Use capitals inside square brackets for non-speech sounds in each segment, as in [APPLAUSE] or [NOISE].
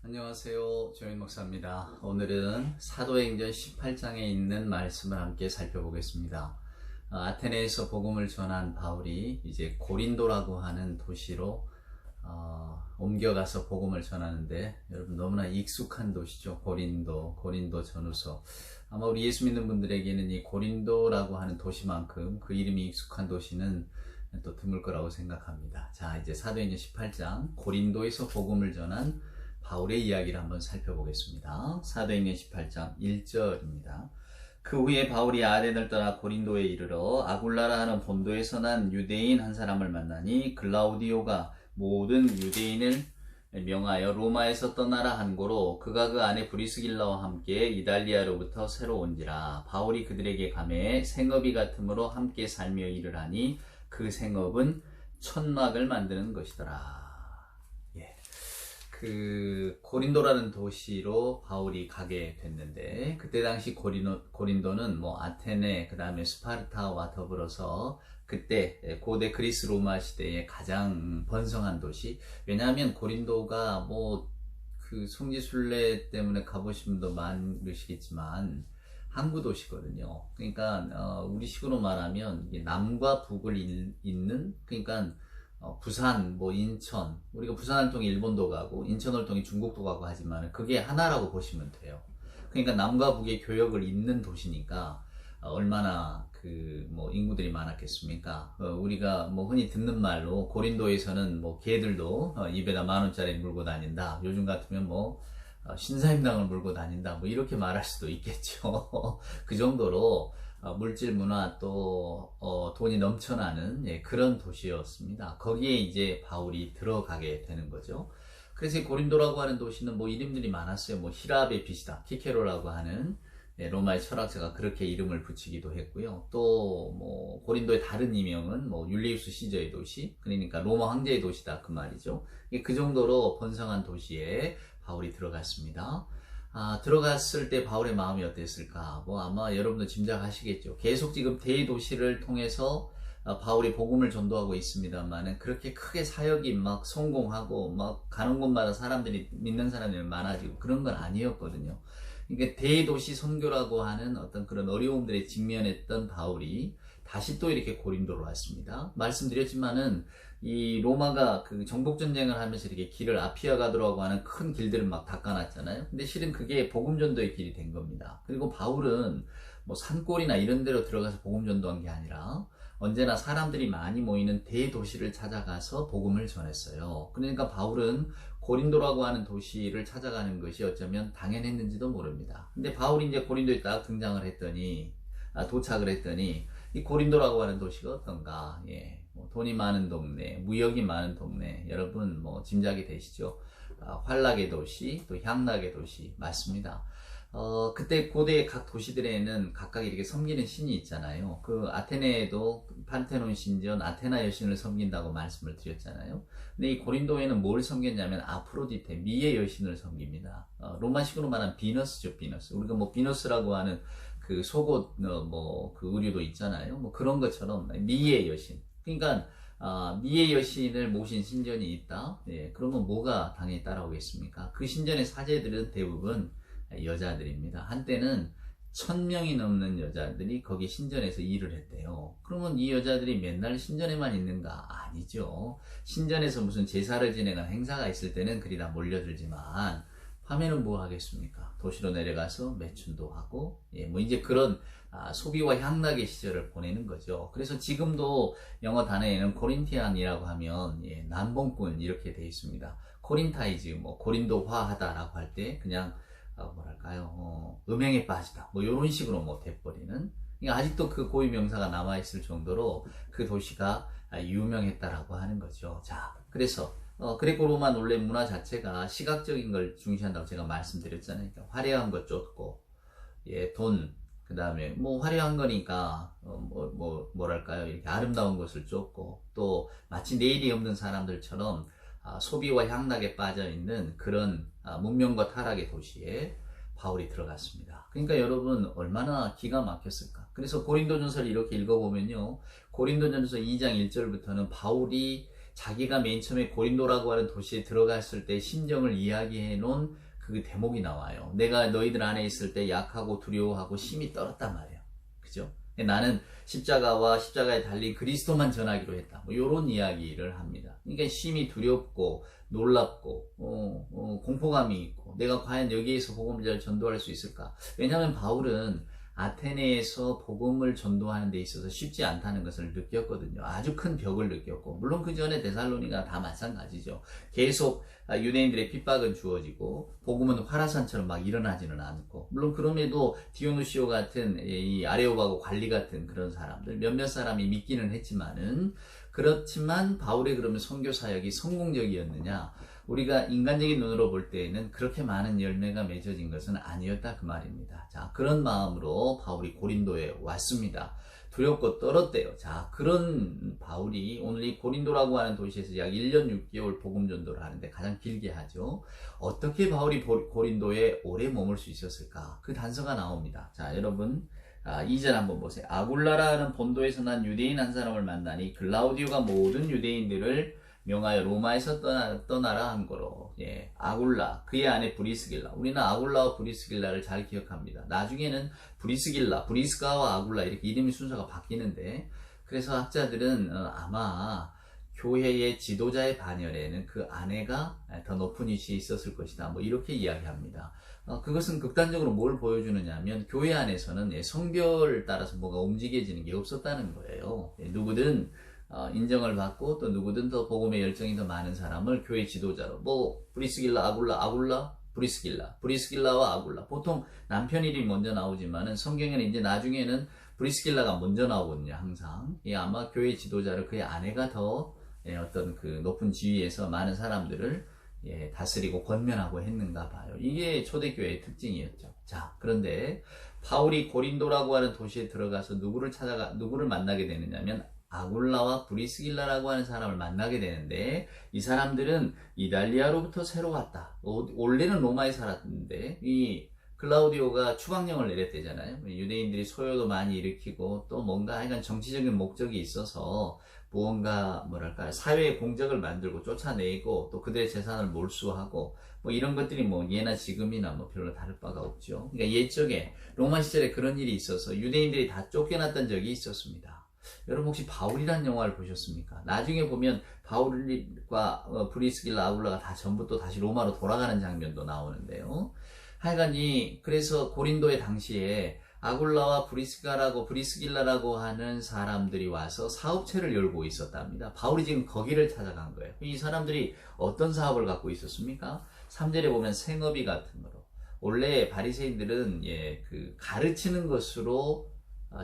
안녕하세요. 조인 목사입니다. 오늘은 사도행전 18장에 있는 말씀을 함께 살펴보겠습니다. 어, 아테네에서 복음을 전한 바울이 이제 고린도라고 하는 도시로 어, 옮겨가서 복음을 전하는데 여러분 너무나 익숙한 도시죠. 고린도, 고린도 전후서. 아마 우리 예수 믿는 분들에게는 이 고린도라고 하는 도시만큼 그 이름이 익숙한 도시는 또 드물 거라고 생각합니다. 자, 이제 사도행전 18장 고린도에서 복음을 전한 바울의 이야기를 한번 살펴보겠습니다. 사도행전 18장 1절입니다. 그 후에 바울이 아덴을 떠나 고린도에 이르러 아굴라라 하는 본도에서 난 유대인 한 사람을 만나니 글라우디오가 모든 유대인을 명하여 로마에서 떠나라 한 고로 그가 그 안에 브리스길라와 함께 이달리아로부터 새로 온지라 바울이 그들에게 감해 생업이 같으므로 함께 살며 일을 하니 그 생업은 천막을 만드는 것이더라. 예. 그 고린도라는 도시로 바울이 가게 됐는데 그때 당시 고린도, 고린도는 뭐 아테네 그 다음에 스파르타와 더불어서 그때 고대 그리스 로마 시대의 가장 번성한 도시 왜냐하면 고린도가 뭐그 성지순례 때문에 가보신 분도 많으시겠지만 항구 도시거든요. 그러니까 어, 우리 식으로 말하면 이게 남과 북을 잇- 잇는 그러니까 어, 부산, 뭐 인천, 우리가 부산을 통해 일본도 가고 인천을 통해 중국도 가고 하지만 그게 하나라고 보시면 돼요. 그러니까 남과 북의 교역을 잇는 도시니까 어, 얼마나 그 뭐 인구들이 많았겠습니까? 어, 우리가 뭐 흔히 듣는 말로 고린도에서는 뭐 개들도 어, 입에다 만 원짜리 물고 다닌다. 요즘 같으면 뭐 어, 신사임당을 물고 다닌다. 뭐 이렇게 말할 수도 있겠죠. [LAUGHS] 그 정도로 어, 물질 문화 또 어, 돈이 넘쳐나는 예, 그런 도시였습니다. 거기에 이제 바울이 들어가게 되는 거죠. 그래서 이 고린도라고 하는 도시는 뭐 이름들이 많았어요. 뭐 히랍의 빛이다, 키케로라고 하는 예, 로마의 철학자가 그렇게 이름을 붙이기도 했고요. 또 뭐 고린도의 다른 이명은 뭐 율리우스 시저의 도시, 그러니까 로마 황제의 도시다 그 말이죠. 예, 그 정도로 번성한 도시에 바울이 들어갔습니다. 아, 들어갔을 때 바울의 마음이 어땠을까? 뭐 아마 여러분도 짐작하시겠죠. 계속 지금 대도시를 통해서 아, 바울이 복음을 전도하고 있습니다만은 그렇게 크게 사역이 막 성공하고 막 가는 곳마다 사람들이 믿는 사람들이 많아지고 그런 건 아니었거든요. 그러니까 대도시 선교라고 하는 어떤 그런 어려움들에 직면했던 바울이 다시 또 이렇게 고린도로 왔습니다. 말씀드렸지만은 이 로마가 그 정복 전쟁을 하면서 이렇게 길을 아피아 가도라고 하는 큰 길들을 막 닦아놨잖아요. 근데 실은 그게 복음 전도의 길이 된 겁니다. 그리고 바울은 뭐 산골이나 이런 데로 들어가서 복음 전도한 게 아니라 언제나 사람들이 많이 모이는 대도시를 찾아가서 복음을 전했어요. 그러니까 바울은 고린도라고 하는 도시를 찾아가는 것이 어쩌면 당연했는지도 모릅니다. 근데 바울이 이제 고린도에 딱 등장을 했더니 아, 도착을 했더니 이 고린도라고 하는 도시가 어떤가? 예, 뭐 돈이 많은 동네, 무역이 많은 동네, 여러분 뭐 짐작이 되시죠? 아, 환락의 도시, 또 향락의 도시 맞습니다. 어, 그때 고대 각 도시들에는 각각 이렇게 섬기는 신이 있잖아요. 그 아테네에도 판테논 신전, 아테나 여신을 섬긴다고 말씀을 드렸잖아요. 근데 이 고린도에는 뭘 섬겼냐면 아프로디테, 미의 여신을 섬깁니다. 어, 로마식으로 말하면 비너스죠, 비너스. 우리가 뭐 비너스라고 하는 그 속옷 어, 뭐그 의류도 있잖아요. 뭐 그런 것처럼 미의 여신. 그러니까 아, 미의 여신을 모신 신전이 있다. 예, 그러면 뭐가 당연히 따라오겠습니까? 그 신전의 사제들은 대부분 여자들입니다. 한때는 천 명이 넘는 여자들이 거기 신전에서 일을 했대요. 그러면 이 여자들이 맨날 신전에만 있는가? 아니죠. 신전에서 무슨 제사를 지내는 행사가 있을 때는 그리 다 몰려들지만 밤에는 뭐 하겠습니까? 도시로 내려가서 매춘도 하고, 예, 뭐 이제 그런 아, 소비와 향락의 시절을 보내는 거죠. 그래서 지금도 영어 단어에는 코린티안이라고 하면 예, 남봉꾼 이렇게 돼 있습니다. 코린타이즈, 뭐 고린도화하다라고 할 때 그냥 어, 뭐랄까요, 어, 음행에 빠지다, 뭐 이런 식으로 뭐 돼버리는. 그러니까 아직도 그 고유 명사가 남아 있을 정도로 그 도시가 아, 유명했다라고 하는 거죠. 자, 그래서 어, 그레코 로마 논래 문화 자체가 시각적인 걸 중시한다고 제가 말씀드렸잖아요. 그러니까 화려한 것 쫓고, 예, 돈, 그 다음에 뭐 화려한 거니까 어, 뭐, 뭐 뭐랄까요 이렇게 아름다운 것을 쫓고 또 마치 내일이 없는 사람들처럼 아, 소비와 향락에 빠져 있는 그런 아, 문명과 타락의 도시에 바울이 들어갔습니다. 그러니까 여러분 얼마나 기가 막혔을까? 그래서 고린도전서를 이렇게 읽어보면요, 고린도전서 2장 1절부터는 바울이 자기가 맨 처음에 고린도라고 하는 도시에 들어갔을 때 심정을 이야기해 놓은 그 대목이 나와요. 내가 너희들 안에 있을 때 약하고 두려워하고 심히 떨었단 말이에요. 그죠? 나는 십자가와 십자가에 달린 그리스도만 전하기로 했다. 뭐 이런 이야기를 합니다. 그러니까 심히 두렵고 놀랍고 어, 어, 공포감이 있고 내가 과연 여기에서 복음을 전도할 수 있을까? 왜냐하면 바울은 아테네에서 복음을 전도하는 데 있어서 쉽지 않다는 것을 느꼈거든요. 아주 큰 벽을 느꼈고 물론 그 전에 데살로니가 다 마찬가지죠. 계속 유대인들의 핍박은 주어지고 복음은 화라산처럼 막 일어나지는 않고 물론 그럼에도 디오누시오 같은 이 아레오바고 관리 같은 그런 사람들 몇몇 사람이 믿기는 했지만은 그렇지만 바울의 그러면 선교 사역이 성공적이었느냐? 우리가 인간적인 눈으로 볼 때에는 그렇게 많은 열매가 맺어진 것은 아니었다 그 말입니다. 자, 그런 마음으로 바울이 고린도에 왔습니다. 두렵고 떨었대요. 자, 그런 바울이 오늘 이 고린도라고 하는 도시에서 약 1년 6개월 복음 전도를 하는데 가장 길게 하죠. 어떻게 바울이 고린도에 오래 머물 수 있었을까? 그 단서가 나옵니다. 자, 여러분. 아, 2절 한번 보세요. 아굴라라는 본도에서 난 유대인 한 사람을 만나니 글라우디오가 모든 유대인들을 명하여 로마에서 떠나, 떠나라 한 거로. 예. 아굴라, 그의 아내 브리스길라. 우리는 아굴라와 브리스길라를 잘 기억합니다. 나중에는 브리스길라, 브리스가와 아굴라 이렇게 이름이 순서가 바뀌는데, 그래서 학자들은 어, 아마 교회의 지도자의 반열에는 그 아내가 더 높은 위치에 있었을 것이다. 뭐 이렇게 이야기합니다. 어, 그것은 극단적으로 뭘 보여주느냐 하면 교회 안에서는 예, 성별 따라서 뭐가 움직여지는 게 없었다는 거예요. 예, 누구든 어, 인정을 받고 또 누구든 더 복음의 열정이 더 많은 사람을 교회 지도자로 뭐 브리스길라 아굴라 아굴라 브리스길라 브리스길라와 아굴라 보통 남편 이름이 먼저 나오지만은 성경에는 이제 나중에는 브리스길라가 먼저 나오거든요 항상 이 아마 교회 지도자를 그의 아내가 더 예, 어떤 그 높은 지위에서 많은 사람들을 예, 다스리고 권면하고 했는가 봐요. 이게 초대교회의 특징이었죠. 자, 그런데 바울이 고린도라고 하는 도시에 들어가서 누구를 찾아가 누구를 만나게 되느냐면 아굴라와 브리스길라라고 하는 사람을 만나게 되는데 이 사람들은 이달리아로부터 새로 왔다. 원래는 로마에 살았는데 이 클라우디오가 추방령을 내렸대잖아요. 유대인들이 소요도 많이 일으키고 또 뭔가 하여간 정치적인 목적이 있어서 무언가 뭐랄까 사회의 공적을 만들고 쫓아내고 또 그들의 재산을 몰수하고 뭐 이런 것들이 뭐 예나 지금이나 뭐 별로 다를 바가 없죠. 그러니까 옛적에 로마 시절에 그런 일이 있어서 유대인들이 다 쫓겨났던 적이 있었습니다. 여러분 혹시 바울이란 영화를 보셨습니까? 나중에 보면 바울과 어, 브리스길라 아울라가 다 전부 또 다시 로마로 돌아가는 장면도 나오는데요. 하여간 이 그래서 고린도의 당시에 아굴라와 브리스가라고 브리스길라라고 하는 사람들이 와서 사업체를 열고 있었답니다. 바울이 지금 거기를 찾아간 거예요. 이 사람들이 어떤 사업을 갖고 있었습니까? 3절에 보면 생업이 같은 거로. 원래 바리새인들은 예, 그 가르치는 것으로 어,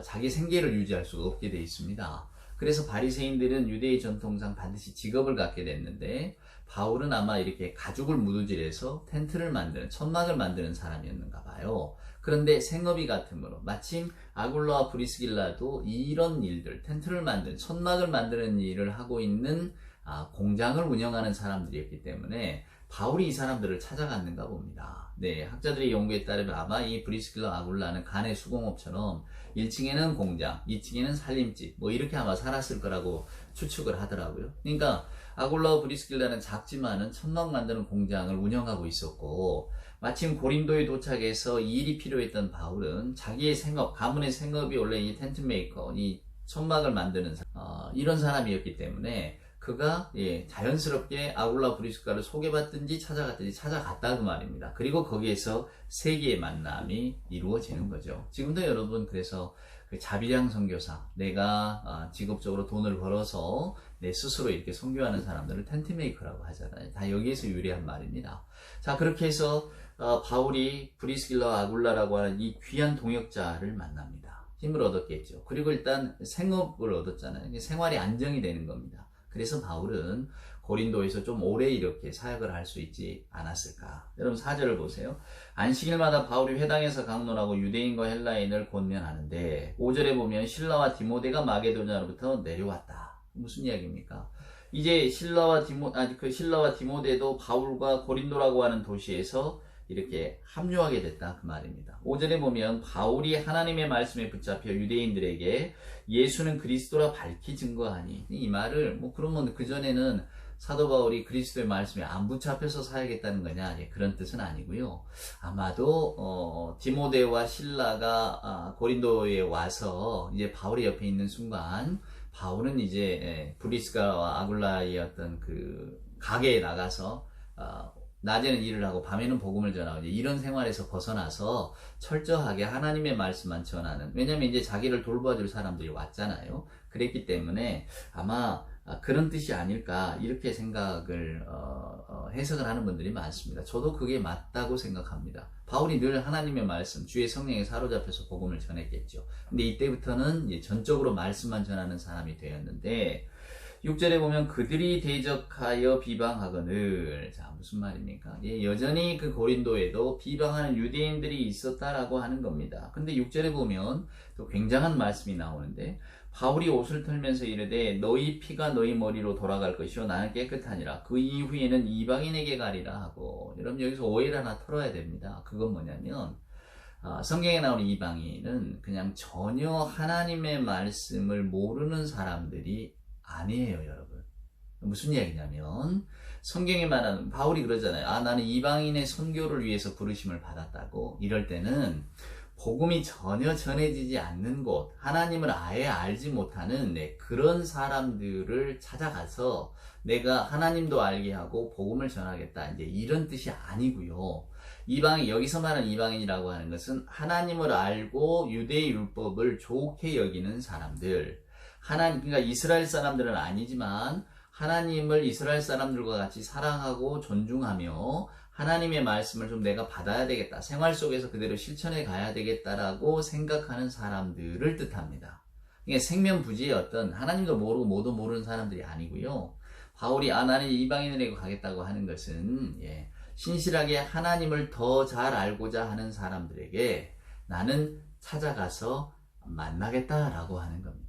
자기 생계를 유지할 수가 없게 되어 있습니다. 그래서 바리새인들은 유대의 전통상 반드시 직업을 갖게 됐는데 바울은 아마 이렇게 가죽을 무두질해서 텐트를 만드는 천막을 만드는 사람이었는가 봐요. 그런데 생업이 같으므로 마침 아굴라와 브리스길라도 이런 일들 텐트를 만드는 천막을 만드는 일을 하고 있는 아, 공장을 운영하는 사람들이었기 때문에 바울이 이 사람들을 찾아갔는가 봅니다. 네, 학자들의 연구에 따르면 아마 이 브리스길라 아굴라는 간의 수공업처럼 1층에는 공장, 2층에는 살림집, 뭐 이렇게 아마 살았을 거라고 추측을 하더라고요. 그러니까 아굴라와 브리스길라는 작지만은 천막 만드는 공장을 운영하고 있었고 마침 고린도에 도착해서 이 일이 필요했던 바울은 자기의 생업, 가문의 생업이 원래 이 텐트 메이커, 이 천막을 만드는 어, 이런 사람이었기 때문에 그가 예, 자연스럽게 아굴라 브리스카를 소개받든지 찾아갔든지 찾아갔다 그 말입니다. 그리고 거기에서 세계의 만남이 이루어지는 거죠. 지금도 여러분 그래서 그 자비량 선교사 내가 어, 직업적으로 돈을 벌어서 내 스스로 이렇게 선교하는 사람들을 텐트메이커라고 하잖아요. 다 여기에서 유래한 말입니다. 자 그렇게 해서 어, 바울이 브리스길라 아굴라라고 하는 이 귀한 동역자를 만납니다. 힘을 얻었겠죠. 그리고 일단 생업을 얻었잖아요. 생활이 안정이 되는 겁니다. 그래서 바울은 고린도에서 좀 오래 이렇게 사역을 할 수 있지 않았을까. 여러분 사절을 보세요. 안식일마다 바울이 회당에서 강론하고 유대인과 헬라인을 권면하는데 5절에 보면 신라와 디모데가 마게도냐로부터 내려왔다. 무슨 이야기입니까? 이제 신라와 디모 아니 그 신라와 디모데도 바울과 고린도라고 하는 도시에서 이렇게 합류하게 됐다 그 말입니다. 5절에 보면 바울이 하나님의 말씀에 붙잡혀 유대인들에게 예수는 그리스도라 밝히 증거하니 이 말을 뭐 그러면 그 전에는 사도 바울이 그리스도의 말씀에 안 붙잡혀서 사야겠다는 거냐 예, 그런 뜻은 아니고요. 아마도 어, 디모데와 신라가 아, 고린도에 와서 이제 바울의 옆에 있는 순간 바울은 이제 예, 브리스가와 아굴라의 어떤 그 가게에 나가서 어, 낮에는 일을 하고 밤에는 복음을 전하고 이런 생활에서 벗어나서 철저하게 하나님의 말씀만 전하는 왜냐면 이제 자기를 돌봐줄 사람들이 왔잖아요. 그랬기 때문에 아마 아, 그런 뜻이 아닐까 이렇게 생각을 어, 어, 해석을 하는 분들이 많습니다. 저도 그게 맞다고 생각합니다. 바울이 늘 하나님의 말씀, 주의 성령에 사로잡혀서 복음을 전했겠죠. 근데 이때부터는 전적으로 말씀만 전하는 사람이 되었는데 6절에 보면 그들이 대적하여 비방하거늘 자 무슨 말입니까? 예, 여전히 그 고린도에도 비방하는 유대인들이 있었다라고 하는 겁니다. 근데 6절에 보면 또 굉장한 말씀이 나오는데 바울이 옷을 털면서 이르되 너희 피가 너희 머리로 돌아갈 것이요 나는 깨끗하니라 그 이후에는 이방인에게 가리라 하고 여러분 여기서 오해를 하나 털어야 됩니다. 그건 뭐냐면 아, 성경에 나오는 이방인은 그냥 전혀 하나님의 말씀을 모르는 사람들이 아니에요, 여러분. 무슨 이야기냐면 성경에 말하는 바울이 그러잖아요. 아 나는 이방인의 선교를 위해서 부르심을 받았다고. 이럴 때는 복음이 전혀 전해지지 않는 곳, 하나님을 아예 알지 못하는 네, 그런 사람들을 찾아가서 내가 하나님도 알게 하고 복음을 전하겠다. 이제 이런 뜻이 아니고요. 이방 여기서 말하는 이방인이라고 하는 것은 하나님을 알고 유대 율법을 좋게 여기는 사람들. 하나님 그러니까 이스라엘 사람들은 아니지만 하나님을 이스라엘 사람들과 같이 사랑하고 존중하며 하나님의 말씀을 좀 내가 받아야 되겠다. 생활 속에서 그대로 실천해 가야 되겠다라고 생각하는 사람들을 뜻합니다. 이게 생면부지의 어떤 하나님도 모르고 모두 모르는 사람들이 아니고요. 바울이 아 나는 이방인에게 가겠다고 하는 것은 예, 신실하게 하나님을 더 잘 알고자 하는 사람들에게 나는 찾아가서 만나겠다라고 하는 겁니다.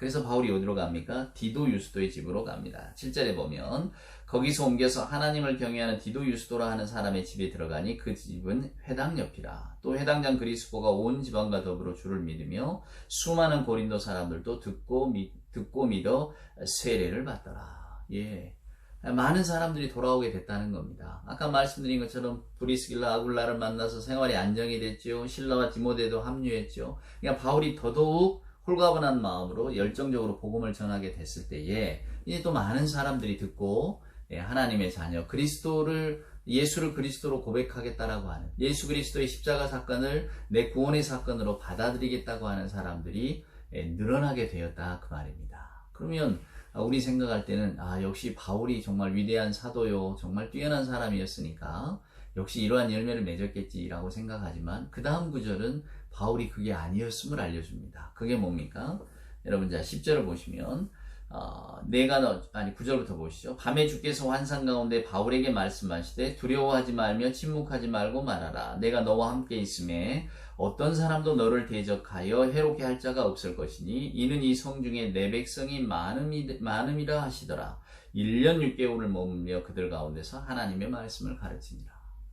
그래서 바울이 어디로 갑니까? 디도 유스도의 집으로 갑니다. 7절에 보면 거기서 옮겨서 하나님을 경외하는 디도 유스도라 하는 사람의 집에 들어가니 그 집은 회당 옆이라. 또 회당장 그리스보가 온 지방과 더불어 주를 믿으며 수많은 고린도 사람들도 듣고 믿, 듣고 믿어 세례를 받더라. 예. 많은 사람들이 돌아오게 됐다는 겁니다. 아까 말씀드린 것처럼 브리스길라 아굴라를 만나서 생활이 안정이 됐죠. 신라와 디모데도 합류했죠. 그러니까 바울이 더더욱 홀가분한 마음으로 열정적으로 복음을 전하게 됐을 때에 이제 또 많은 사람들이 듣고 예, 하나님의 자녀 그리스도를 예수를 그리스도로 고백하겠다라고 하는 예수 그리스도의 십자가 사건을 내 구원의 사건으로 받아들이겠다고 하는 사람들이 예, 늘어나게 되었다 그 말입니다. 그러면 우리 생각할 때는 아 역시 바울이 정말 위대한 사도요 정말 뛰어난 사람이었으니까 역시 이러한 열매를 맺었겠지라고 생각하지만 그 다음 구절은 바울이 그게 아니었음을 알려줍니다. 그게 뭡니까? 여러분 자 10절을 보시면 어, 내가 너 아니 9절부터 보시죠. 밤에 주께서 환상 가운데 바울에게 말씀하시되 두려워하지 말며 침묵하지 말고 말하라. 내가 너와 함께 있음에 어떤 사람도 너를 대적하여 해롭게 할 자가 없을 것이니 이는 이 성 중에 내 백성이 많음이, 많음이라 하시더라. 1년 6개월을 머물며 그들 가운데서 하나님의 말씀을 가르치니라.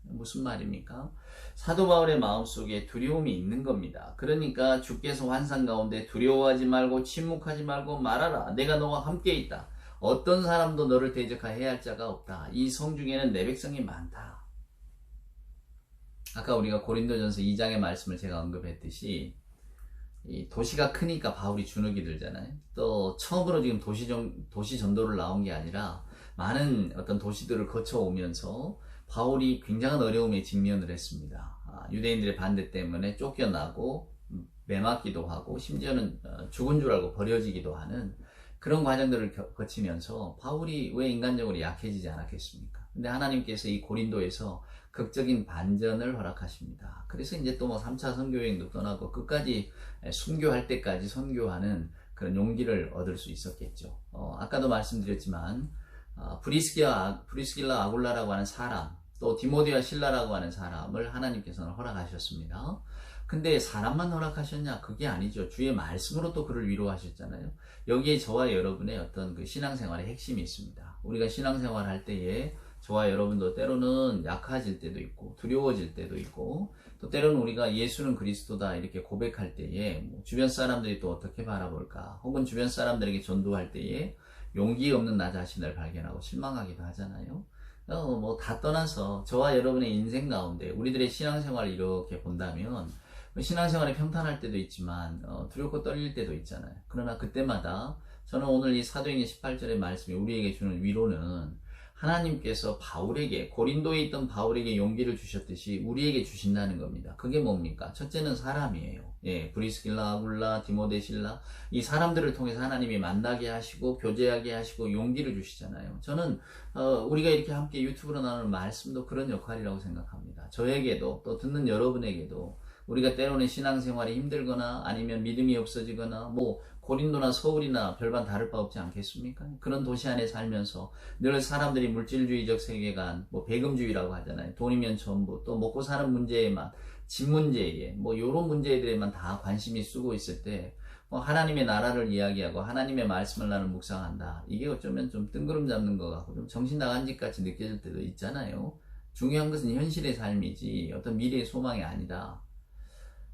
무슨 말입니까? 사도 바울의 마음속에 두려움이 있는 겁니다. 그러니까 주께서 환상 가운데 두려워하지 말고 침묵하지 말고 말하라. 내가 너와 함께 있다. 어떤 사람도 너를 대적하여야 할 자가 없다. 이 성 중에는 내 백성이 많다. 아까 우리가 고린도전서 2장의 말씀을 제가 언급했듯이 이 도시가 크니까 바울이 주눅이 들잖아요. 또 처음으로 지금 도시 전, 도시 전도를 나온 게 아니라 많은 어떤 도시들을 거쳐 오면서 바울이 굉장한 어려움에 직면을 했습니다. 아, 유대인들의 반대 때문에 쫓겨나고 매맞기도 하고 심지어는 어, 죽은 줄 알고 버려지기도 하는 그런 과정들을 거치면서 바울이 왜 인간적으로 약해지지 않았겠습니까? 근데 하나님께서 이 고린도에서 극적인 반전을 허락하십니다. 그래서 이제 또 뭐 3차 선교여행도 떠나고 끝까지 순교할 때까지 선교하는 그런 용기를 얻을 수 있었겠죠. 어, 아까도 말씀드렸지만 어, 브리스기와 브리스길라 아굴라라고 하는 사람, 또 디모데와 신라라고 하는 사람을 하나님께서는 허락하셨습니다. 근데 사람만 허락하셨냐? 그게 아니죠. 주의 말씀으로 또 그를 위로하셨잖아요. 여기에 저와 여러분의 어떤 그 신앙생활의 핵심이 있습니다. 우리가 신앙생활 할 때에 저와 여러분도 때로는 약해질 때도 있고 두려워질 때도 있고 또 때로는 우리가 예수는 그리스도다 이렇게 고백할 때에 뭐 주변 사람들이 또 어떻게 바라볼까 혹은 주변 사람들에게 전도할 때에 용기 없는 나 자신을 발견하고 실망하기도 하잖아요. 어, 뭐다 떠나서 저와 여러분의 인생 가운데 우리들의 신앙생활을 이렇게 본다면 그 신앙생활이 평탄할 때도 있지만 어, 두렵고 떨릴 때도 있잖아요. 그러나 그때마다 저는 오늘 이 사도행전 18절의 말씀이 우리에게 주는 위로는 하나님께서 바울에게 고린도에 있던 바울에게 용기를 주셨듯이 우리에게 주신다는 겁니다. 그게 뭡니까? 첫째는 사람이에요. 예, 브리스길라, 아굴라, 디모데실라 이 사람들을 통해서 하나님이 만나게 하시고 교제하게 하시고 용기를 주시잖아요. 저는 어, 우리가 이렇게 함께 유튜브로 나누는 말씀도 그런 역할이라고 생각합니다. 저에게도 또 듣는 여러분에게도 우리가 때로는 신앙생활이 힘들거나 아니면 믿음이 없어지거나 뭐 고린도나 서울이나 별반 다를 바 없지 않겠습니까? 그런 도시 안에 살면서 늘 사람들이 물질주의적 세계관, 뭐 배금주의라고 하잖아요. 돈이면 전부, 또 먹고 사는 문제에만, 집 문제에, 뭐 요런 문제들에만 다 관심이 쓰고 있을 때, 뭐 하나님의 나라를 이야기하고 하나님의 말씀을 나는 묵상한다. 이게 어쩌면 좀 뜬구름 잡는 것 같고 좀 정신 나간 짓 같이 느껴질 때도 있잖아요. 중요한 것은 현실의 삶이지 어떤 미래의 소망이 아니다.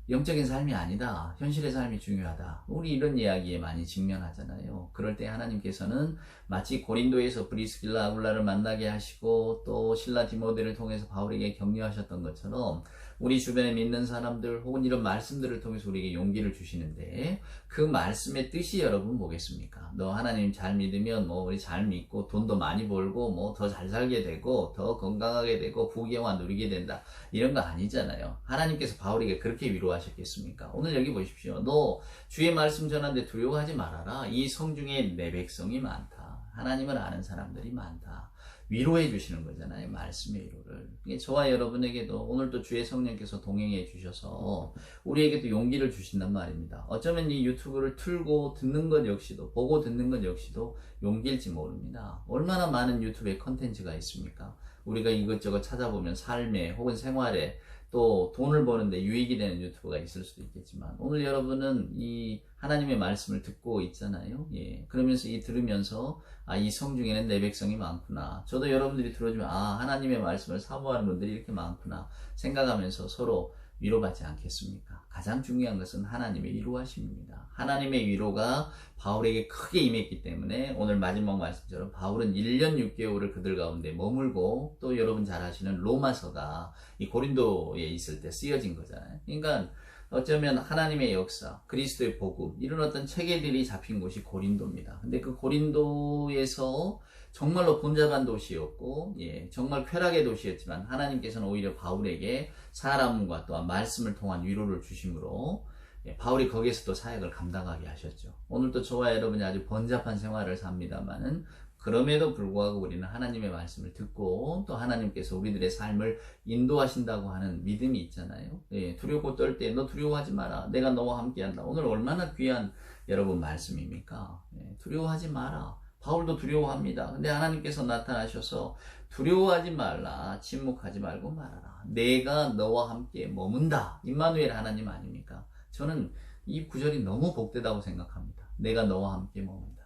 영적인 삶이 아니다. 현실의 삶이 중요하다. 우리 이런 이야기에 많이 직면하잖아요. 그럴 때 하나님께서는 마치 고린도에서 브리스길라 아굴라를 만나게 하시고 또 신라 디모데를 통해서 바울에게 격려하셨던 것처럼 우리 주변에 믿는 사람들 혹은 이런 말씀들을 통해서 우리에게 용기를 주시는데 그 말씀의 뜻이 여러분 뭐겠습니까? 너 하나님 잘 믿으면 뭐 우리 잘 믿고 돈도 많이 벌고 뭐 더 잘 살게 되고 더 건강하게 되고 부귀영화 누리게 된다 이런 거 아니잖아요. 하나님께서 바울에게 그렇게 위로하셨겠습니까? 오늘 여기 보십시오. 너 주의 말씀 전하는데 두려워하지 말아라. 이 성 중에 내 백성이 많다. 하나님을 아는 사람들이 많다. 위로해 주시는 거잖아요. 말씀의 위로를. 저와 여러분에게도 오늘도 주의 성령께서 동행해 주셔서 우리에게도 용기를 주신단 말입니다. 어쩌면 이 유튜브를 틀고 듣는 것 역시도 보고 듣는 것 역시도 용기일지 모릅니다. 얼마나 많은 유튜브에 컨텐츠가 있습니까? 우리가 이것저것 찾아보면 삶에 혹은 생활에 또 돈을 버는데 유익이 되는 유튜브가 있을 수도 있겠지만 오늘 여러분은 이 하나님의 말씀을 듣고 있잖아요. 예. 그러면서 이 들으면서 아, 이 성 중에는 내 백성이 많구나. 저도 여러분들이 들어주면 아, 하나님의 말씀을 사모하는 분들이 이렇게 많구나 생각하면서 서로 위로받지 않겠습니까? 가장 중요한 것은 하나님의 위로하심입니다. 하나님의 위로가 바울에게 크게 임했기 때문에 오늘 마지막 말씀처럼 바울은 1년 6개월을 그들 가운데 머물고 또 여러분 잘 아시는 로마서가 이 고린도에 있을 때 쓰여진 거잖아요. 그러니까 어쩌면 하나님의 역사, 그리스도의 복음 이런 어떤 체계들이 잡힌 곳이 고린도입니다. 근데 그 고린도에서 정말로 본잡한 도시였고, 예, 정말 쾌락의 도시였지만 하나님께서는 오히려 바울에게 사람과 또한 말씀을 통한 위로를 주심으로 예, 바울이 거기에서 또 사역을 감당하게 하셨죠. 오늘도 저와 여러분이 아주 번잡한 생활을 삽니다만은 그럼에도 불구하고 우리는 하나님의 말씀을 듣고 또 하나님께서 우리들의 삶을 인도하신다고 하는 믿음이 있잖아요. 예, 두렵고 떨 때 너 두려워하지 마라. 내가 너와 함께한다. 오늘 얼마나 귀한 여러분 말씀입니까? 예, 두려워하지 마라. 바울도 두려워합니다. 근데 하나님께서 나타나셔서 두려워하지 말라. 침묵하지 말고 말하라. 내가 너와 함께 머문다. 임마누엘 하나님 아닙니까? 저는 이 구절이 너무 복되다고 생각합니다. 내가 너와 함께 머문다.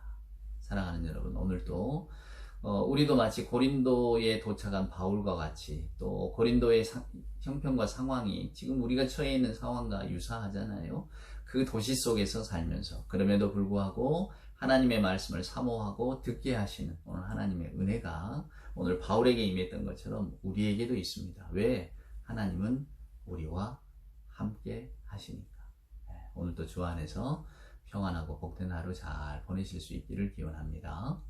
사랑하는 여러분, 오늘도 어, 우리도 마치 고린도에 도착한 바울과 같이 또 고린도의 사, 형편과 상황이 지금 우리가 처해 있는 상황과 유사하잖아요. 그 도시 속에서 살면서 그럼에도 불구하고 하나님의 말씀을 사모하고 듣게 하시는 오늘 하나님의 은혜가 오늘 바울에게 임했던 것처럼 우리에게도 있습니다. 왜? 하나님은 우리와 함께 하시니까. 네, 오늘도 주 안에서 평안하고 복된 하루 잘 보내실 수 있기를 기원합니다.